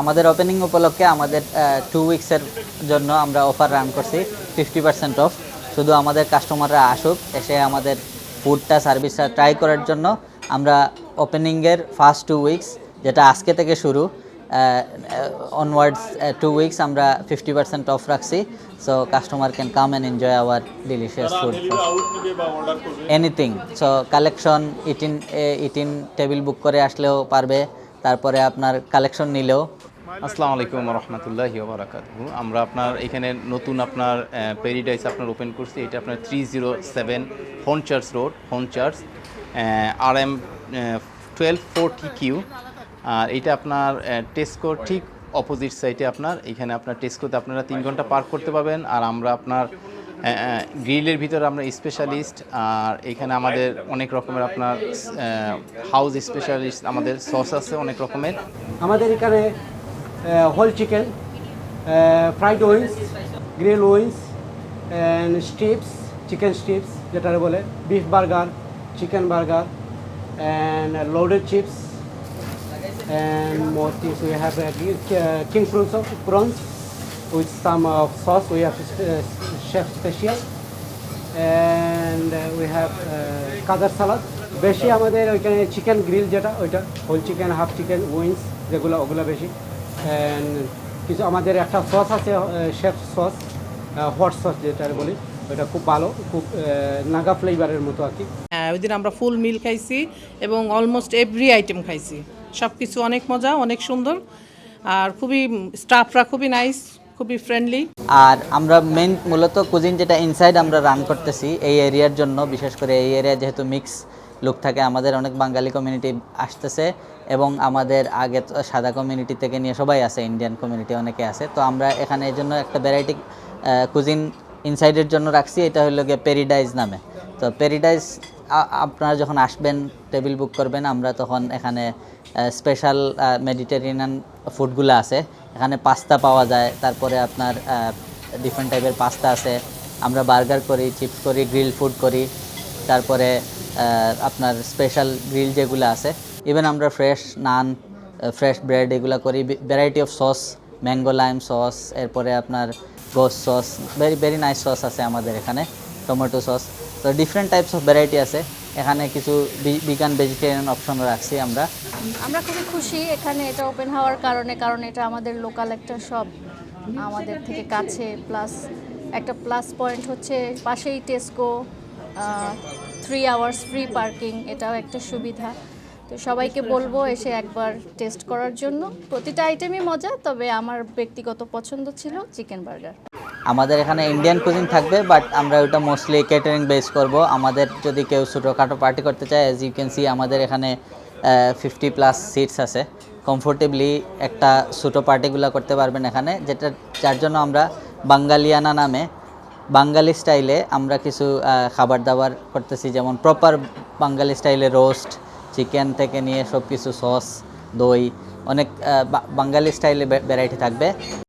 আমাদের ওপেনিং উপলক্ষে আমাদের টু উইকসের জন্য আমরা অফার রান করছি ফিফটি পার্সেন্ট অফ শুধু আমাদের কাস্টমাররা আসুক, এসে আমাদের ফুডটা সার্ভিসটা ট্রাই করার জন্য আমরা ওপেনিংয়ের ফার্স্ট টু উইকস যেটা আজকে থেকে শুরু অনওয়ার্ডস টু উইকস আমরা ফিফটি পার্সেন্ট অফ রাখছি। So customer can come and enjoy our delicious food anything so collection eat in eat in table book করে আসলেও পারবে। তারপরে আপনার কালেকশন নিলেও। আসসালামু আলাইকুম রহমতুল্লাহি বারাকাতুহু আমরা আপনার এখানে নতুন আপনার প্যারিডাইস আপনার ওপেন করছি। এটা আপনার three zero seven Hornchurch road Hornchurch R M twelve forty Q R এটা আপনার টেস্কোর ঠিক অপোজিট সাইডে আপনার। এখানে আপনার টেস্কোতে আপনারা তিন ঘণ্টা পার্ক করতে পারবেন আর আমরা আপনার গ্রিলের ভিতরে আমরা স্পেশালিস্ট আর এখানে আমাদের অনেক রকমের আপনার হাউস স্পেশালিস্ট আমাদের সস আছে অনেক রকমের। আমাদের এখানে whole chicken fried wings grill wings and strips chicken strips যেটা বলে beef burger chicken burger and loaded chips more things. We have uh, king prawns of prawns with some of uh, chef special. And uh, we have কাদার সালাদ বেশি আমাদের ওইখানে chicken grill যেটা ওইটা whole chicken half chicken wings যেগুলো ওগুলো বেশি। And কিছু আমাদের একটা সস আছে শেফ সস হট সস যেটা বলি ওইটা খুব ভালো খুব নাগা ফ্লেভারের মতো আর কি। হ্যাঁ ওই দিন আমরা ফুল মিল খাইছি এবং অলমোস্ট এভরি আইটেম খাইছি। সব কিছু অনেক মজা অনেক সুন্দর। আর খুবই স্টাফরা খুবই নাইস খুবই ফ্রেন্ডলি আর আমরা মেন মূলত কুজিন যেটা ইনসাইড আমরা রান করতেছি এই এরিয়ার জন্য, বিশেষ করে এই এরিয়া যেহেতু মিক্স লুক থাকে, আমাদের অনেক বাঙালি কমিউনিটি আসতেছে এবং আমাদের আগে তো সাদা কমিউনিটি থেকে নিয়ে সবাই আছে ইন্ডিয়ান কমিউনিটি অনেকে আছে। তো আমরা এখানে এই জন্য একটা ভ্যারাইটি কুজিন ইনসাইডের জন্য রাখছি, এটা হলো গিয়ে পেরিডাইজ নামে। তো পেরিডাইজ আপনারা যখন আসবেন টেবিল বুক করবেন, আমরা তখন এখানে স্পেশাল মেডিটেরিয়ান ফুডগুলো আছে। এখানে পাস্তা পাওয়া যায়, তারপরে আপনার ডিফারেন্ট টাইপের পাস্তা আছে। আমরা বার্গার করি চিপস করি গ্রিল ফুড করি। তারপরে আপনার স্পেশাল গ্রিল যেগুলো আছে। ইভেন আমরা ফ্রেশ নান ফ্রেশ ব্রেড এগুলো করি। Variety of sauce mango lime sauce এরপরে আপনার গোস sauce very very nice sauce আছে আমাদের এখানে টমেটো সস তো ডিফারেন্ট টাইপস অফ ভ্যারাইটি আছে। এখানে কিছু বিগান ভেজিটেরিয়ান অপশন রাখছি আমরা। আমরা খুবই খুশি এখানে এটা ওপেন হওয়ার কারণে, কারণ এটা আমাদের লোকাল একটা শপ আমাদের থেকে কাছে প্লাস একটা প্লাস পয়েন্ট হচ্ছে পাশেই Tesco three hours free parking এটাও একটা সুবিধা। তো সবাইকে বলব এসে একবার টেস্ট করার জন্য। প্রতিটা আইটেমই মজা, তবে আমার ব্যক্তিগত পছন্দ ছিল চিকেন বার্গার আমাদের এখানে ইন্ডিয়ান কুজিন থাকবে বাট আমরা ওটা মোস্টলি কেটারিং বেস করব। আমাদের যদি কেউ ছোটোখাটো পার্টি করতে চায় অ্যাজ ইউ ক্যান সি আমাদের এখানে ফিফটি প্লাস সিটস আছে। কমফোর্টেবলি একটা ছোটো পার্টিগুলো করতে পারবেন এখানে যেটা যার জন্য আমরা বাঙ্গালিয়ানা নামে বাঙালি স্টাইলে আমরা কিছু খাবার দাবার করতেছি যেমন প্রপার বাঙালি স্টাইলে রোস্ট চিকেন থেকে নিয়ে সব কিছু সস দই অনেক আহ, বা- বাঙালি স্টাইলে ভ্যারাইটি থাকবে।